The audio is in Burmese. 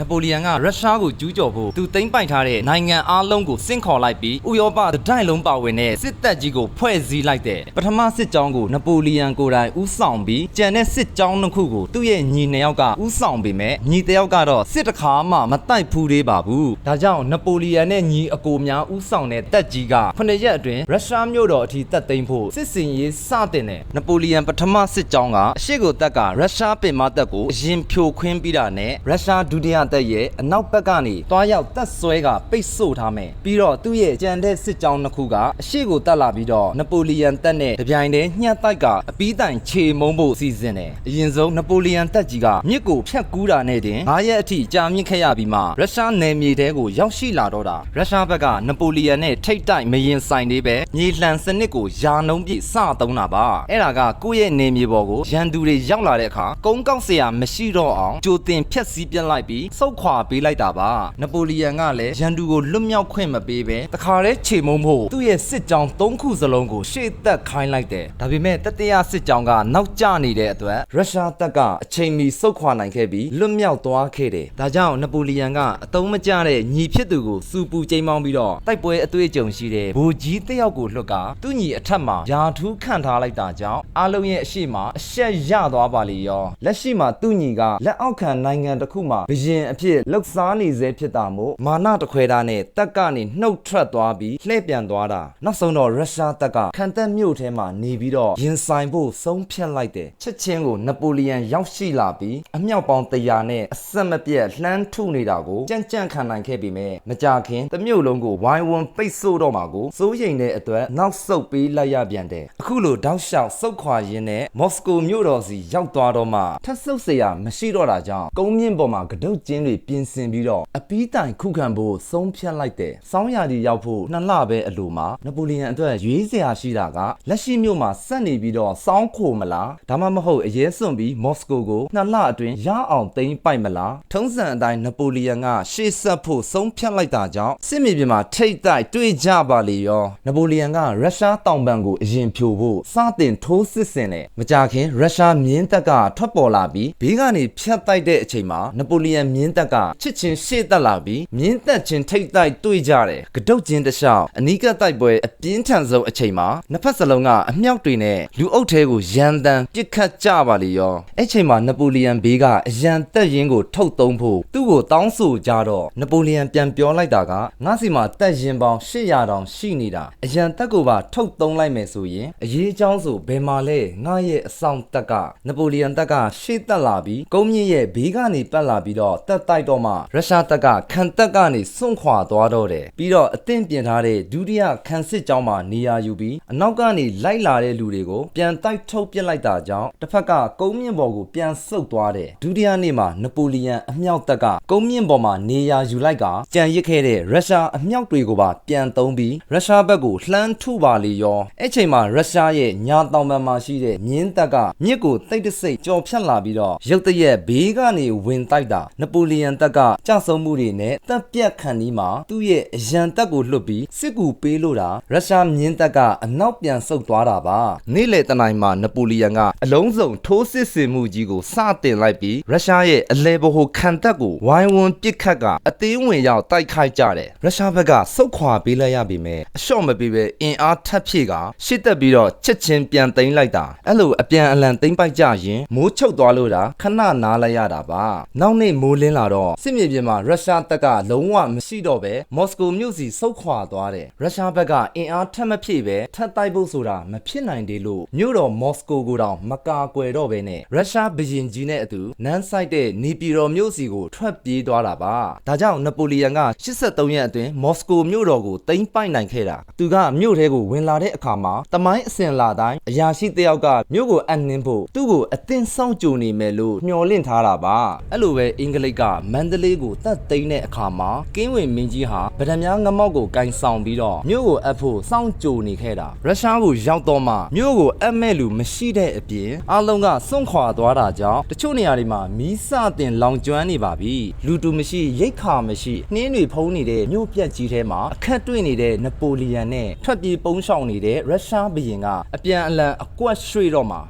နပိုလီယန်ကရုရှားကိုကျူးကျော်ဖို့သူသိမ်းပိုက်ထားတဲ့နိုင်ငံအားလုံးကိုစင့်ခေါ်လိုက်ပြီးဥရောပတစ်တိုင်းလုံးပါဝင်တဲ့စစ်တပ်ကြီးကိုဖွဲ့စည်းလိုက်တဲ့ပထမစစ်ကြောင်းကိုနပိုလီယန်ကိုယ်တိုင်ဦးဆောင်ပြီးကြံတဲ့စစ်ကြောင်းနှစ်ခုကိုသူ့ရဲ့ညီနှစ်ယောက်ကဦးဆောင်ပေမဲ့ညီတစ်ယောက်ကတော့စစ်တစ်ခါမှမတိုက်ဖူးသေးပါဘူးဒါကြောင့်နပိုလီယန်နဲ့ညီအကိုများဦးဆောင်တဲ့တပ်ကြီးကခုနှစ်ရက်အတွင်းရုရှားမြို့တော်အထိတပ်သိမ်းဖို့စစ်စင်ရေးစတင်တယ်နပိုလီယန်ပထမစစ်ကြောင်းကအရှိကိုတပ်ကရုရှားပင်မတပ်ကိုအရင်ဖြိုခွင်းပြီးတာနဲ့ရုရှားဒုတိယတပ်ရဲ့အနောက်ဘက်ကနေတွားရောက်တပ်ဆွဲကပိတ်ဆို့ထားမယ်ပြီးတော့သူ့ရဲ့ကြံတဲ့စစ်ကြောင်းတစ်ခုကအရှိကိုတက်လာပြီးတော့နပိုလီယန်တပ်နဲ့တပြိုင်တည်းညှက်တိုက်ကအပီးတိုင်ခြေမုံဖို့စီစဉ်တယ်အရင်ဆုံးနပိုလီယန်တပ်ကြီးကမြစ်ကိုဖြတ်ကူးတာနဲ့တင်၅ရက်အထိကြာမြင့်ခဲ့ရပြီးမှရုရှားနယ်မြေတဲကိုရောက်ရှိလာတော့တာရုရှားဘက်ကနပိုလီယန်နဲ့ထိတ်တိုက်မရင်ဆိုင်သေးပဲမြေလှန်စနစ်ကိုယာနှုံးပြစ်စသုံးတာပါအဲ့ဒါကကိုယ့်ရဲ့နေမြေပေါ်ကိုရန်သူတွေရောက်လာတဲ့အခါကုန်းကောက်စရာမရှိတော့အောင်ကြိုတင်ဖျက်ဆီးပြလိုက်ပြီးစုတ်ခွာပေးလိုက်တာပါနပိုလီယန်ကလည်းရန်သူကိုလွတ်မြောက်ခွင့်မပေးပဲတခါတည်းခြေမုံဖို့သူ့ရဲ့စစ်ကြောင်း၃ခုစလုံးကိုရှေ့သက်ခိုင်းလိုက်တယ်ဒါပေမဲ့တတိယစစ်ကြောင်းကနောက်ကျနေတဲ့အတွက်ရုရှားတပ်ကအချိန်မီစုတ်ခွာနိုင်ခဲ့ပြီးလွတ်မြောက်သွားခဲ့တယ်ဒါကြောင့်နပိုလီယန်ကအတုံးမကျတဲ့ညီဖြစ်သူကိုစူပူချိန်မောင်းပြီးတော့တိုက်ပွဲအတွေ့အကြုံရှိတဲ့ဘူကြီးတစ်ယောက်ကိုလွတ်ကသူ့ညီအထက်မှာယာထူးခန့်ထားလိုက်တာကြောင့်အားလုံးရဲ့အရှိမအရှက်ရသွားပါလေရောလက်ရှိမှာသူ့ညီကလက်အောက်ခံနိုင်ငံတစ်ခုမှာဘရင်အဖြစ်လှုပ်ရှားနေစေဖြစ်တာမို့မာနတခွဲတာနဲ့တက်ကနေနှုတ်ထွက်သွားပြီးလှည့်ပြန်သွားတာနောက်ဆုံးတော့ရုရှားတက်ကခံတက်မြို့ထဲမှာနေပြီးတော့ရင်ဆိုင်ဖို့ဆုံးဖြတ်လိုက်တယ်ချက်ချင်းကိုနပိုလီယန်ရောက်ရှိလာပြီးအမြောက်ပေါင်း100နဲ့အဆက်မပြတ်လှမ်းထုနေတာကိုကြံ့ကြံ့ခံနိုင်ခဲ့ပေမဲ့မကြခင်တစ်မြို့လုံးကိုဝိုင်းဝန်းပိတ်ဆို့တော့မှာကိုစိုးရိမ်တဲ့အတွက်နောက်ဆုတ်ပေးလိုက်ရပြန်တယ်အခုလိုတောက်လျှောက်စုတ်ခွာရင်းနဲ့မော်စကိုမြို့တော်စီရောက်သွားတော့မှထပ်ဆုတ်เสียမရှိတော့တာကြောင့်ကုန်းမြင့်ပေါ်မှာကဒုတ်ကျ င်းတွေပြင်ဆင်ပြီးတော့အပီးတိုင်ခုခံဖို့ဆုံးဖြတ်လိုက်တယ်စောင်းရာဒီရောက်ဖို့နှစ်လပဲအလိုမှာနပိုလီယန်အတွက်ရွေးစရာရှိတာကလက်ရှိမြို့မှာစက်နေပြီးတော့စောင်းခိုမလားဒါမှမဟုတ်အရေးစွန့်ပြီးမော်စကိုကိုနှစ်လအတွင်းရအောင်သိမ်းပိုက်မလားထုံးစံအတိုင်းနပိုလီယန်ကရှေ့ဆက်ဖို့ဆုံးဖြတ်လိုက်တာကြောင့်စစ်မြေပြင်မှာထိတ်တိုက်တွေ့ကြပါလေရောနပိုလီယန်ကရုရှားတောင်ပံကိုအရင်ဖြိုဖို့စတင်ထိုးစစ်ဆင်တယ်မကြခင်ရုရှားမြင်းတပ်ကထွက်ပေါ်လာပြီးဘေးကနေဖြတ်တိုက်တဲ့အချိန်မှာနပိုလီယန်မြင်းတပ်ကချစ်ချင်းရှေ့တက်လာပြီးမြင်းတပ်ချင်းထိတ်တိုက်တွေ့ကြတယ်ကတုတ်ချင်းတစ်လျှောက်အနီးကပ်တိုက်ပွဲအပြင်းထန်ဆုံးအချိန်မှာနှစ်ဖက်စလုံးကအမြောက်တွေနဲ့လူအုပ်ထဲကိုရန်တမ်းပစ်ခတ်ကြပါလေရောအဲ့ချိန်မှာနပိုလီယန်ဘေးကအရန်တက်ရင်ကိုထုတ်သုံးဖို့သူ့ကိုတောင်းဆိုကြတော့နပိုလီယန်ပြန်ပြောလိုက်တာကငါစီမှာတက်ရင်ပေါင်း800တောင်ရှိနေတာအရန်တက်ကိုပါထုတ်သုံးလိုက်မယ်ဆိုရင်အရေးအကြောင်းဆိုဘယ်မှာလဲငါရဲ့အဆောင်တက်ကနပိုလီယန်တက်ကရှေ့တက်လာပြီးကုန်းမြင့်ရဲ့ဘေးကနေပတ်လာပြီးတော့တက်တိုက်တော့မှရုရှားတက်ကခံတက်ကနေစွန့်ခွာသွားတော့တယ်ပြီးတော့အသင့်ပြင်ထားတဲ့ဒုတိယခံစစ်ကြောင်းမှာနေရာယူပြီးအနောက်ကနေလိုက်လာတဲ့လူတွေကိုပြန်တိုက်ထုတ်ပစ်လိုက်တာကြောင့်တစ်ဖက်ကကုန်းမြင့်ပေါ်ကိုပြန်ဆုတ်သွားတယ်ဒုတိယနေ့မှာနပိုလီယန်အမြောက်တက်ကကုန်းမြင့်ပေါ်မှာနေရာယူလိုက်ကကြံရစ်ခဲ့တဲ့ရုရှားအမြောက်တွေကိုပါပြန်သုံးပြီးရုရှားဘက်ကိုလှမ်းထုပါလေရောအဲ့ချိန်မှာရုရှားရဲ့ညာတောင်ပံမှာရှိတဲ့မြင်းတက်ကမြစ်ကိုတိတ်တဆိတ်ကြော်ဖြတ်လာပြီးတော့ရုတ်တရက်ဘေးကနေဝင်တိုက်တာနပိုလီယန်တက်ကကြဆုံးမှုတွေနဲ့တပ်ပြတ်ခံဒီမှာသူ့ရဲ့အရန်တက်ကိုလွတ်ပြီးစစ်ကူပေးလို့တာရုရှားမြင်းတက်ကအနောက်ပြန်ဆုတ်သွားတာပါနေ့လေတနိုင်မှာနပိုလီယန်ကအလုံးစုံထိုးစစ်ဆင်မှုကြီးကိုစတင်လိုက်ပြီးရုရှားရဲ့အလဲဘဟုခံတပ်ကိုဝိုင်းဝန်းပစ်ခတ်ကအသေးဝင်ရောက်တိုက်ခိုက်ကြတယ်ရုရှားဘက်ကဆုတ်ခွာပေးလိုက်ရပြီမဲ့အလျှော့မပေးပဲအင်အားထပ်ဖြည့်ကရှစ်တက်ပြီးတော့ချက်ချင်းပြန်သိမ်းလိုက်တာအဲ့လိုအပြန်အလှန်သိမ်းပိုက်ကြရင်မိုးချုပ်သွားလို့တာခဏနားလိုက်ရတာပါနောက်နေ့မိုးလင်းလာတော့စစ်မြေပြင်မှာရုရှားတပ်ကလုံးဝမရှိတော့ပဲမော်စကိုမြို့စီဆုတ်ခွာသွားတယ်ရုရှားဘက်ကအင်အားထပ်မဖြည့်ပဲထပ်တိုက်ဖို့ဆိုတာမဖြစ်နိုင်သေးလို့မြို့တော်မော်စကိုကိုတောင်မကာကွယ်တော့ပဲနဲ့ရုရှားဘရင်ကြီးနဲ့အတူနန်းဆိုင်တဲ့နေပြည်တော်မြို့စီကိုထွက်ပြေးသွားတာပါဒါကြောင့်နပိုလီယန်က83ရက်အတွင်းမော်စကိုမြို့တော်ကိုသိမ်းပိုက်နိုင်ခဲ့တာသူကမြို့ထဲကိုဝင်လာတဲ့အခါမှာတမိုင်းအစင်လာတိုင်းအရာရှိတယောက်ကမြို့ကိုအနှင်းဖို့သူ့ကိုအသင်းဆောင်ကြုံနေမယ်လို့မျှော်လင့်ထားတာပါအဲ့လိုပဲအင်္ဂလိပ်ကမန္တလေးကိုတတ်သိမ်းတဲ့အခါမှာကင်းဝင်မင်းကြီးဟာဗဒံများငမောက်ကိုကင်ဆောင်ပြီးတော့မြို့ကိုအပ်ဖို့စောင့်ကြိုနေခဲ့တာရုရှားကိုရောက်တော့မှမြို့ကိုအပ်မဲ့လူမရှိတဲ့အပြင်အားလုံးကစွန့်ခွာသွားတာကြောင့်တချို့နေရာတွေမှာမီးစတင်လောင်ကျွမ်းနေပါပြီလူတူမရှိရိတ်ခါမရှိနှင်းတွေဖုံးနေတဲ့မြို့ပြက်ကြီးထဲမှာအခက်တွေ့နေတဲ့နပိုလီယန်နဲ့ထွက်ပြေးပုန်းရှောင်နေတဲ့ရုရှားဘုရင်ကအပြန်အလှန်အကွက်ရွှေ့တော့မှာ